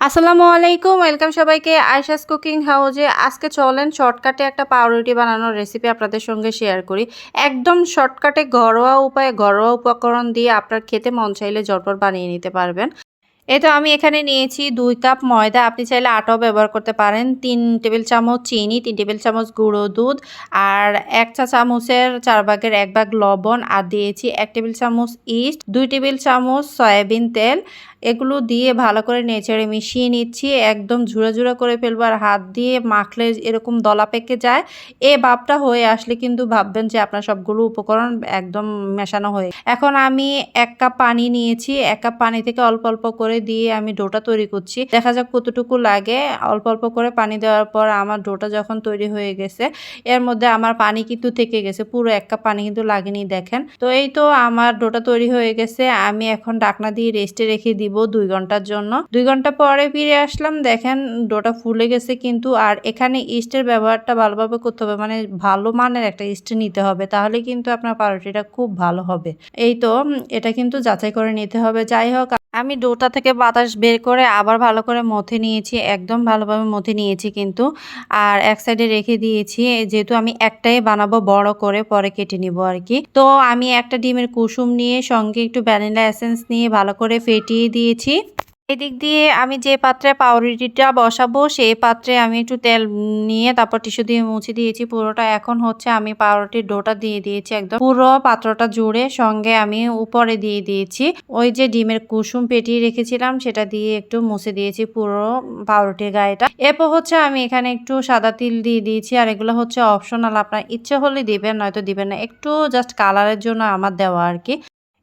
আসসালামু আলাইকুম, ওয়েলকাম সবাইকে আয়শাস কুকিং হাউজে। আজকে চলেন শর্টকাটে একটা পাউরুটি বানানোর রেসিপি আপনাদের সঙ্গে শেয়ার করি। একদম শর্টকাটে ঘরোয়া উপায়ে ঘরোয়া উপকরণ দিয়ে আপনার খেতে মন চাইলে ঝটপট বানিয়ে নিতে পারবেন। এই তো আমি এখানে নিয়েছি দুই কাপ ময়দা। আপনি চাইলে আটাও ব্যবহার করতে পারেন। তিন টেবিল চামচ চিনি, তিন টেবিল চামচ গুঁড়ো দুধ আর এক চা চামচের চার ভাগের এক ভাগ লবণ। আর দিয়েছি এক টেবিল চামচ ইস্ট, দুই টেবিল চামচ সয়াবিন তেল এগুলো দিয়ে ভালো করে নেচেড়ে মিশিয়ে নিচ্ছি, একদম ঝুড়া ঝুড়া করে ফেলব আর হাত দিয়ে মাখলে এরকম দলা পেকে যায়। এ ভাবটা হয়ে আসলে কিন্তু ভাববেন যে আপনার সবগুলো উপকরণ একদম মেশানো হয়ে এখন আমি এক কাপ পানি নিয়েছি, এক কাপ পানি থেকে অল্প অল্প করে দিয়ে আমি ডোটা তৈরি করছি। দেখা যাক কতটুকু লাগে। অল্প অল্প করে পানি দেওয়ার পর আমার ডোটা যখন তৈরি হয়ে গেছে, এর মধ্যে আমার পানি কিন্তু থেকে গেছে, পুরো এক কাপ পানি কিন্তু লাগেনি দেখেন। তো এই তো আমার ডোটা তৈরি হয়ে গেছে, আমি এখন ডাকনা দিয়ে রেস্টে রেখে দিব। দুই ঘণ্টার জন্য। দুই ঘণ্টা পরে ফিরে আসলাম, দেখেন ডোটা ফুলে গেছে কিন্তু আর এখানে ইস্টের ব্যবহারটা ভালোভাবে করতে হবে মানে ভালো মানের একটা ইস্ট নিতে হবে, তাহলে কিন্তু আপনার পাউরুটিটা খুব ভালো হবে। এই তো এটা কিন্তু যাচাই করে নিতে হবে। যাই হোক, আমি ডোটা থেকে বাতাস বের করে আবার ভালো করে মথে নিয়েছি, একদম ভালোভাবে মথে নিয়েছি কিন্তু, আর এক সাইডে রেখে দিয়েছি যেহেতু আমি একটাই বানাবো বড় করে, পরে কেটে নিব আর কি। তো আমি একটা ডিমের কুসুম নিয়ে সঙ্গে একটু ভ্যানিলা এসেন্স নিয়ে ভালো করে ফেটিয়ে দিয়েছি। এদিক দিয়ে আমি যে পাত্রে পাউরুটিটা বসাবো, সেই পাত্রে আমি একটু তেল নিয়ে তারপর টিস্যু দিয়ে মুছে দিয়েছি। পুরোটা এখন হচ্ছে আমি পাউরুটির ডোটা দিয়ে দিয়েছি একদম। পুরো পাত্রটা জুড়ে সঙ্গে আমি উপরে দিয়ে দিয়েছি। ওই যে ডিমের কুসুম পেটিয়ে রেখেছিলাম, সেটা দিয়ে একটু মুছে দিয়েছি পুরো পাউরুটির গায়েটা। এরপর হচ্ছে আমি এখানে একটু সাদা তিল দিয়ে দিয়েছি, আর এগুলো হচ্ছে অপশনাল। আপনার ইচ্ছে হলে দিবেন, নয়তো দিবেন না। একটু জাস্ট কালারের জন্য আমার দেওয়া আর কি।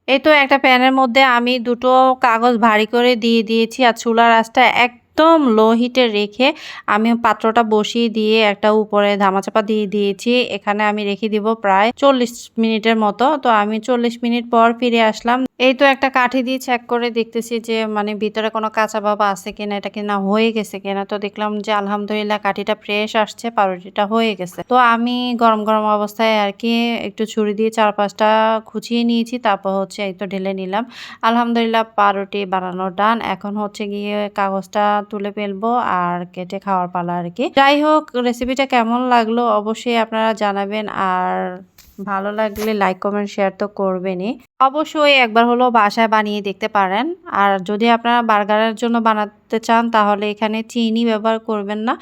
এই তো একটা প্যানের মধ্যে আমি দুটো কাগজ ভারী করে দিয়ে দিয়েছি আর চুলার আঁচটা এক একদম লো হিটে রেখে আমি পাত্রটা বসিয়ে দিয়ে একটা উপরে ধামাচাপা দিয়ে দিয়েছি। এখানে আমি রেখে দিব প্রায় চল্লিশ মিনিটের মতো। তো আমি চল্লিশ মিনিট পর ফিরে আসলাম। এই তো একটা কাঠি দিয়ে চেক করে দেখতেছি যে মানে ভিতরে কোনো কাঁচা বাবা আছে কিনা, এটা কিনা হয়ে গেছে কিনা। তো দেখলাম যে, আলহামদুলিল্লাহ কাঠিটা ফ্রেশ আসছে, পাউরুটিটা হয়ে গেছে। তো আমি গরম গরম অবস্থায় আর কি একটু ছুরি দিয়ে চার পাঁচটা খুঁচিয়ে নিয়েছি, তারপর হচ্ছে এই তো ঢেলে নিলাম। আলহামদুলিল্লাহ পাউরুটি বানানোর ডান এখন হচ্ছে গিয়ে কাগজটা তুলে ফেলব আর কেটে খাওয়ার পালা আর কি। যাই হোক রেসিপিটা কেমন লাগল অবশ্যই আপনারা জানাবেন। আর ভালো লাগলে লাইক কমেন্ট শেয়ার তো করবেনই। অবশ্যই একবার হলো বাসায় বানিয়ে দেখতে পারেন। আর যদি আপনারা বার্গারের জন্য বানাতে চান, তাহলে এখানে চিনি ব্যবহার করবেন না।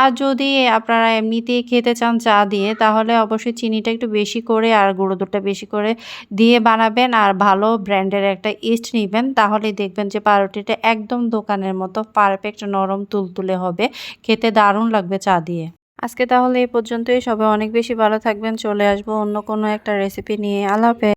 আর যদি আপনারা এমনিতেই খেতে চান চা দিয়ে, তাহলে অবশ্যই চিনিটা একটু বেশি করে আর গুঁড়ো দুধটা বেশি করে দিয়ে বানাবেন। আর ভালো ব্র্যান্ডের একটা ইস্ট নেবেন, তাহলেই দেখবেন যে পাউরুটিটা একদম দোকানের মতো পারফেক্ট নরম তুলতুলে হবে। খেতে দারুণ লাগবে চা দিয়ে। আজকে তাহলে এই পর্যন্তই। সবাই অনেক বেশি ভালো থাকবেন। চলে আসব অন্য কোনো একটা রেসিপি নিয়ে। আল্লাহ